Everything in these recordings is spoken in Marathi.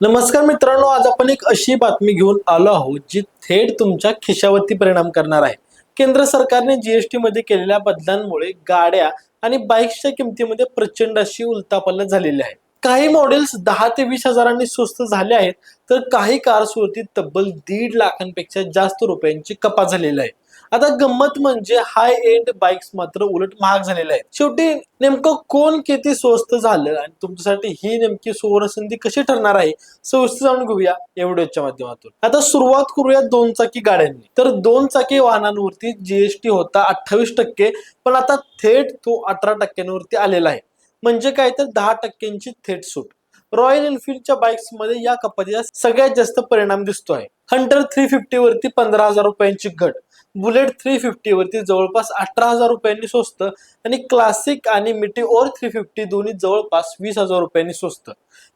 नमस्कार मित्रांनो आज आपण एक अशी बातमी घेऊन आलो आहोत जी थेट तुमच्या खिशावरती परिणाम करणार आहे. केंद्र सरकारने जीएसटी मध्ये केलेल्या बदलांमुळे गाड्या आणि बाईक्सच्या किमतीमध्ये प्रचंड अशी उलतापल्ला झालेली आहे. काही मॉडेल्स दहा ते वीस हजारांनी स्वस्त झाले आहेत तर काही कार्सवरती तब्बल दीड लाखांपेक्षा जास्त रुपयांची कपात झालेली आहे. आता गंमत म्हणजे हाय एंड बाईक्स मात्र उलट महाग झालेल्या आहेत. शेवटी नेमकं कोण किती स्वस्त झालं आणि तुमच्यासाठी ही नेमकी सुवर्णसंधी कशी ठरणार आहे सविस्तर जाणून घेऊया या व्हिडिओच्या माध्यमातून. आता सुरुवात करूया दोन चाकी गाड्यांनी. तर दोन चाकी वाहनांवरती जीएसटी होता अठ्ठावीस टक्के पण आता थेट तो अठरा टक्क्यांवरती आलेला आहे. म्हणजे काय तर दहा टक्क्यांची थेट सूट. रॉयल एनफिल्डच्या बाईक्समध्ये या कपातीचा सगळ्यात जास्त परिणाम दिसतो आहे हंटर थ्री फिफ्टी वरती पंधरा हजार रुपयांची घट. बुलेट थ्री फिफ्टी वरती जवळपास अठरा हजार रुपयांनी स्वस्त आणि क्लासिक आणि मिटिओर थ्री फिफ्टी दोन्ही जवळपास वीस हजार रुपयांनी स्वस्त.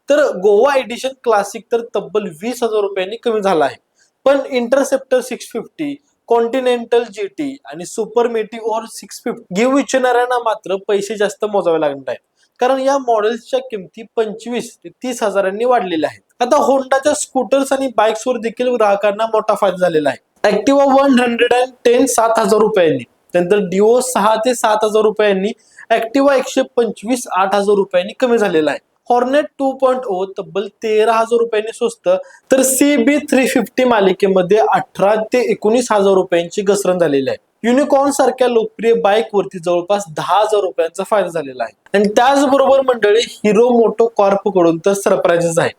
तर गोवा एडिशन क्लासिक तर तब्बल वीस हजार रुपयांनी कमी झाला आहे. पण interceptor six fifty continental G T आणि सुपर मेटिओर सिक्स फिफ्टी घेऊ इच्छिणाऱ्यांना मात्र पैसे जास्त मोजावे लागणार आहेत. कारण या मॉडेल्सच्या किमती पंचवीस ते तीस हजारांनी वाढलेल्या आहेत. आता होंडाच्या स्कूटर्स आणि बाईक्सवर देखील ग्राहकांना मोठा फायदा झालेला आहे. Activa one hundred and ten सात हजार रुपयांनी त्यानंतर डिओ सहा ते सात हजार रुपयांनी ऍक्टिवा एकशे पंचवीस आठ हजार रुपयांनी कमी झालेला आहे. हॉर्नेट टू पॉईंट ओ तब्बल तेरा हजार रुपयांनी स्वस्त तर सी बी थ्री फिफ्टी मालिकेमध्ये अठरा ते एकोणीस हजार रुपयांची घसरण झालेली आहे. युनिकॉर्न सारख्या लोकप्रिय बाईक वरती जवळपास दहा हजार रुपयांचा फायदा झालेला आहे. आणि त्याचबरोबर मंडळी हिरो मोटो कॉर्पकडून तर सरप्राईजेस आहे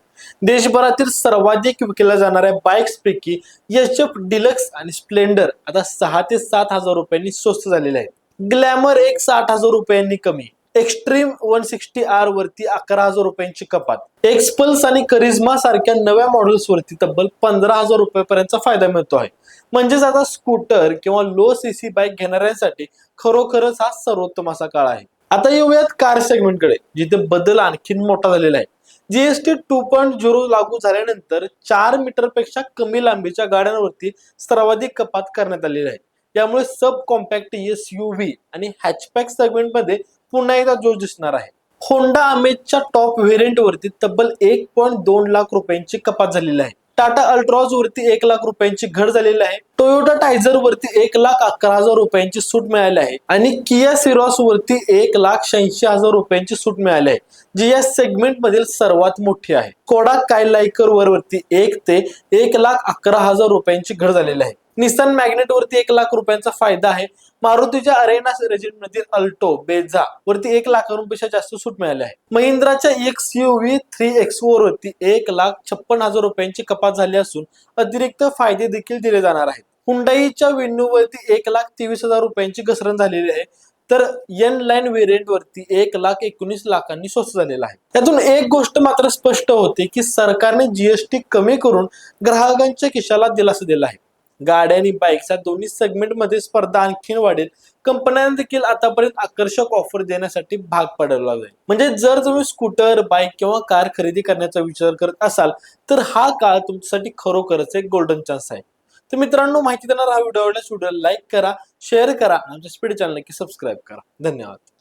देशभरातील सर्वाधिक विकल्या जाणाऱ्या बाईक्स पैकी एच एफ डिलक्स आणि स्प्लेंडर आता सहा ते सात हजार रुपयांनी स्वस्त झालेले आहेत. ग्लॅमर एक साठ हजार रुपयांनी कमी. एक्स्ट्रीम वन सिक्स्टी आर वरती अकरा हजार रुपयांची कपात. एक्सपल्स आणि करिझमा सारख्या नव्या मॉडेल्स वरती तब्बल पंधरा हजार रुपयापर्यंतचा फायदा मिळतो आहे. म्हणजेच आता स्कूटर किंवा लो सीसी बाईक घेणाऱ्यांसाठी खरोखरच हा सर्वोत्तम असा काळ आहे. आता येऊयात कार सेगमेंटकडे जिथे बदल आणखीन मोठा झालेला आहे. जीएसटी टू पॉईंट झिरो लागू झाल्यानंतर चार मीटरपेक्षा कमी लांबीच्या गाड्यांवरती सर्वाधिक कपात करण्यात आलेली आहे. यामुळे sub compact S U V आणि हॅचपॅक सेगमेंटमध्ये पुन्हा एकदा जोश दिसणार आहे. होंडा अमेजच्या टॉप व्हेरियंट वरती तब्बल एक पॉईंट दोन लाख रुपयांची कपात झालेली आहे. टाटा अल्ट्रॉज वरती एक लाख रुपयांची घट झालेली आहे. टोयोटा टायझर वरती एक लाख अकरा हजार रुपयांची सूट मिळाली आहे. आणि किया सिरॉस वरती एक लाख शहाऐंशी हजार रुपयांची सूट मिळाली आहे जी या सेगमेंट मधील सर्वात मोठी आहे. कोडा कायलायकर वरती एक ते एक लाख अकरा हजार रुपयांची घट झालेली आहे. निसान मॅग्नेट वरती एक लाख रुपयांचा फायदा आहे. मारुतीच्या अरेना रेजिन मधील अल्टो बेझा वरती एक लाखांपेक्षा जास्त सूट मिळाली आहे. महिंद्राच्या X U V three X वरती एक लाख छप्पन हजार रुपयांची कपात झाली असून अतिरिक्त फायदे देखील दिले जाणार आहेत. हुंडाईच्या वेन्यू वरती एक लाख तेवीस हजार रुपयांची घसरण झालेली आहे. तर एन लाईन व्हेरियंट वरती एक लाख एकोणीस लाखांनी स्वस्त झालेला आहे. त्यातून एक गोष्ट मात्र स्पष्ट होते की सरकारने जीएसटी कमी करून ग्राहकांच्या खिशाला दिलासा दिला आहे. गाड्या आणि बाईक्सच्या दोन्ही सेगमेंटमध्ये स्पर्धा आणखीन वाढेल. कंपन्यांना देखील आतापर्यंत आकर्षक ऑफर देण्यासाठी भाग पडला जाईल म्हणजे जर तुम्ही स्कूटर बाईक किंवा कार खरेदी करण्याचा विचार करत असाल तर हा काळ तुमच्यासाठी खरोखरच एक गोल्डन चान्स आहे. तर मित्रांनो माहिती देणार हा व्हिडिओ आवडल्यास व्हिडिओ लाईक करा शेअर करा आमच्या स्पीड चॅनल की सबस्क्राईब करा. धन्यवाद.